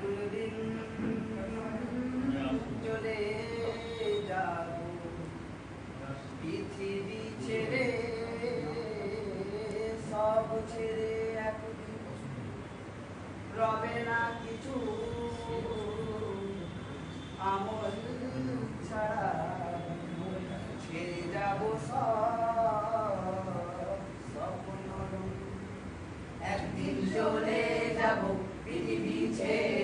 একদিন চলে যাব, পৃথিবী ছেড়ে সব ছেড়ে একদিন রবে না কিছু ছাড়া ছেড়ে একদিন ছেড়ে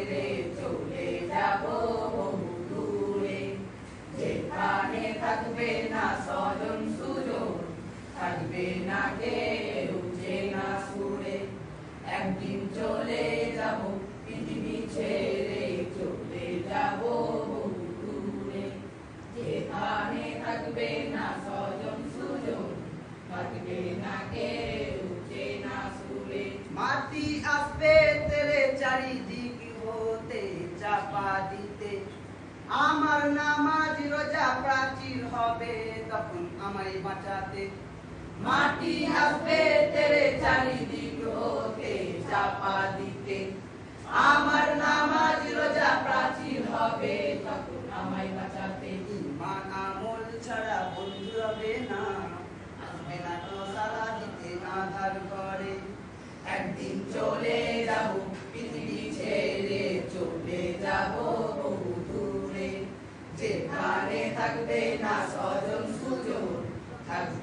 থাকবে না স্বজন সুযোগ থাকবে না কেউ না সুরে একদিন চলে যাব পৃথিবী ছেড়ে চলে যাব দূরে যেখানে থাকবে না স্বজন সুযোগ থাকবে না কেউ না সুরে মাটি আসবে তেরে চারিদিক হতে চাপা দিতে আমার নামাজ রোজা প্রাচীর হবে তখন আমায় বাঁচাতে। মাটি আসবে তেরে চারিদিক হতে চাপা দিতে। আমার নামাজ রোজা প্রাচীর হবে তখন আমায় বাঁচাতে। ইমান আমল ছাড়া বন্ধু হবে না। আসবে না তো সারা দিতে আধার করে একদিন চলে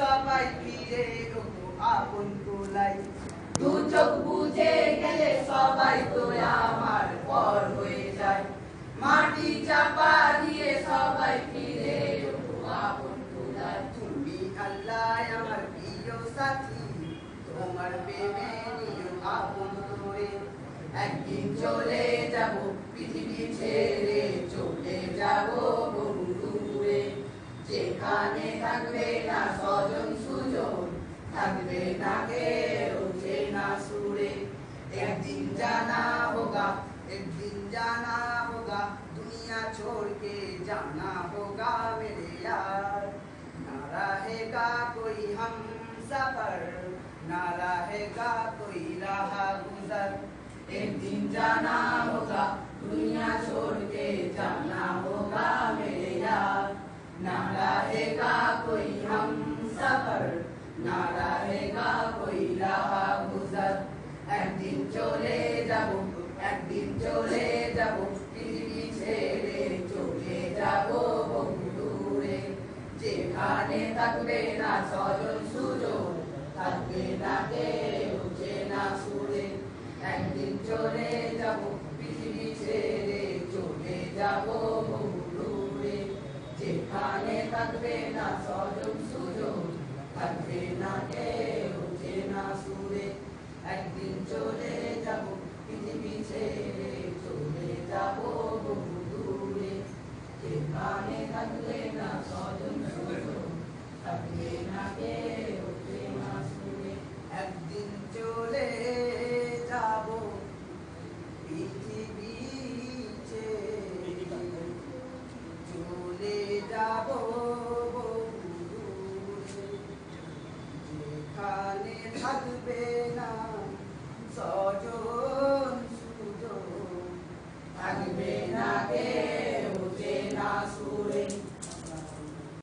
সবাই ফিরে আপন তোলাই দু চোখ বুঝে গেলে সবাই তো আমার পর হয়ে যায়। মাটি চাপা দিয়ে সবাই ফিরে এলো আপন তোলায় তুমি আল্লাহ আমার প্রিয় সাথী তোমার প্রেমে নিও আপন করে। একদিন চলে যাব পৃথিবী ছেড়ে চলে যাব नागे उठे ना सूरे एक दिन जाना होगा एक दिन जाना होगा दुनिया छोड़ के जाना होगा मेरे यार ना रहेगा कोई हम सफ़र ना रहेगा कोई राह गुजर एक दिन जाना होगा दुनिया না স্বজন সুযোগ থাকবে না কেউ না সুরে একদিন চলে যাব পৃথিবী ছেড়ে চলে যাব বহু দূরে যেখানে থাকবে না স্বজন সুযোগ থাকবে না কেউ না সুরে একদিন চলে যাব, পৃথিবী ছেড়ে চলে যাব। চলে যাব